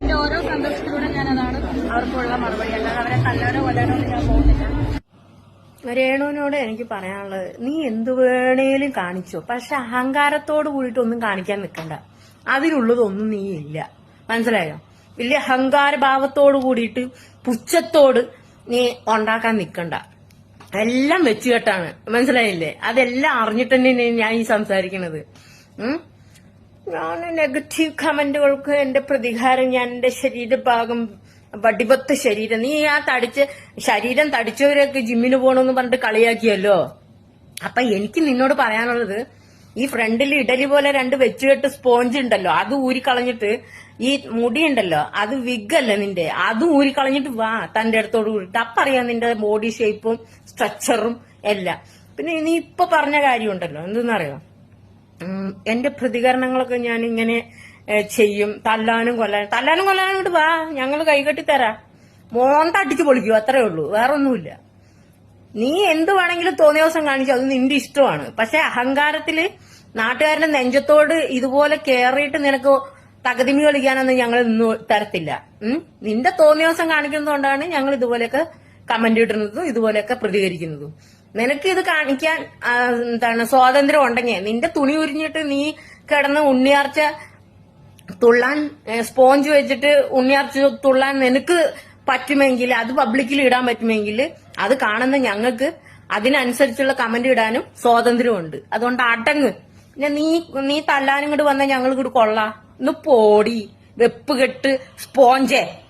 ഓരോ സന്തോഷത്തിലൂടെ ഞാൻ അതാണ് അവർക്കുള്ള മറുപടി. അല്ലാതെ അവരെ കല്ലാനോ കൊല്ലാനോ ഞാൻ പോകുന്നില്ല. രേണുവിനോട് എനിക്ക് പറയാനുള്ളത് നീ എന്തു വേണേലും കാണിച്ചോ. പക്ഷെ അഹങ്കാരത്തോട് കൂടിയിട്ട് ഒന്നും കാണിക്കാൻ നിൽക്കണ്ട. അതിനുള്ളതൊന്നും നീ ഇല്ല. മനസ്സിലായോ? വലിയ അഹങ്കാരഭാവത്തോട് കൂടിയിട്ട് പുച്ഛത്തോട് നീ ഉണ്ടാക്കാൻ നിൽക്കണ്ട. എല്ലാം വെച്ചുകെട്ടാണ്. മനസ്സിലായില്ലേ? അതെല്ലാം അറിഞ്ഞിട്ട് തന്നെ ഞാൻ ഈ സംസാരിക്കണത്. ഉം? നെഗറ്റീവ് കമന്റുകൾക്ക് എന്റെ പ്രതികാരം ഞാൻ എന്റെ ശരീരഭാഗം വടിപത്ത് ശരീരം. നീ ആ തടിച്ച് ശരീരം തടിച്ചവരൊക്കെ ജിമ്മിന് പോകണമെന്ന് പറഞ്ഞിട്ട് കളിയാക്കിയല്ലോ? അപ്പൊ എനിക്ക് നിന്നോട് പറയാനുള്ളത് ഈ ഫ്രണ്ടിൽ ഇഡലി പോലെ രണ്ട് വെച്ചുകെട്ട് സ്പോഞ്ച് ഉണ്ടല്ലോ അത് ഊരിക്കളഞ്ഞിട്ട് ഈ മുടി ഉണ്ടല്ലോ അത് വിഗല്ല നിന്റെ അത് ഊരിക്കളഞ്ഞിട്ട് വാ തന്റെ അടുത്തോട് കൂടിയിട്ട് അപ്പറിയാം നിന്റെ ബോഡി ഷേപ്പും സ്ട്രക്ചറും എല്ലാം. പിന്നെ നീ ഇപ്പൊ പറഞ്ഞ കാര്യമുണ്ടല്ലോ എന്തെന്നറിയോ? എന്റെ പ്രതികരണങ്ങളൊക്കെ ഞാൻ ഇങ്ങനെ ചെയ്യും. തല്ലാനും കൊല്ലാനും. തല്ലാനും കൊല്ലാനും ഇട്ട് വാ. ഞങ്ങൾ കൈകെട്ടി തരാം. മോന്ത അടിച്ചു പൊളിക്കൂ. അത്രേ ഉള്ളൂ. വേറൊന്നുമില്ല. നീ എന്ത് വേണമെങ്കിലും തോന്നിയ ദിവസം കാണിച്ചു അത് നിന്റെ ഇഷ്ടമാണ്. പക്ഷെ അഹങ്കാരത്തിൽ നാട്ടുകാരുടെ നെഞ്ചത്തോട് ഇതുപോലെ കേറിയിട്ട് നിനക്ക് തകതിമി കളിക്കാനൊന്നും ഞങ്ങൾ ഇന്ന് തരത്തില്ല? നിന്റെ തോന്നിയ ദിവസം കാണിക്കുന്നതുകൊണ്ടാണ് ഞങ്ങൾ ഇതുപോലെയൊക്കെ കമന്റ് ഇടുന്നതും ഇതുപോലെയൊക്കെ പ്രതികരിക്കുന്നതും. നിനക്ക് ഇത് കാണിക്കാൻ എന്താണ് സ്വാതന്ത്ര്യം ഉണ്ടെങ്കിൽ നിന്റെ തുണി ഉരിഞ്ഞിട്ട് നീ കിടന്ന് ഉണ്ണിയാർച്ച തുള്ളാൻ സ്പോഞ്ച് വെച്ചിട്ട് ഉണ്ണിയാർച്ച തുള്ളാൻ നിനക്ക് പറ്റുമെങ്കിൽ അത് പബ്ലിക്കിൽ ഇടാൻ പറ്റുമെങ്കിൽ അത് കാണുന്ന ഞങ്ങൾക്ക് അതിനനുസരിച്ചുള്ള കമന്റ് ഇടാനും സ്വാതന്ത്ര്യമുണ്ട്. അതുകൊണ്ട് അടങ്ങ്. പിന്നെ നീ നീ തല്ലാനും കൂടി വന്നാൽ ഞങ്ങൾ ഇങ്ങോട്ട് കൊള്ളാം. ഒന്ന് പോടി. വെപ്പ് കെട്ട് സ്പോഞ്ചേ.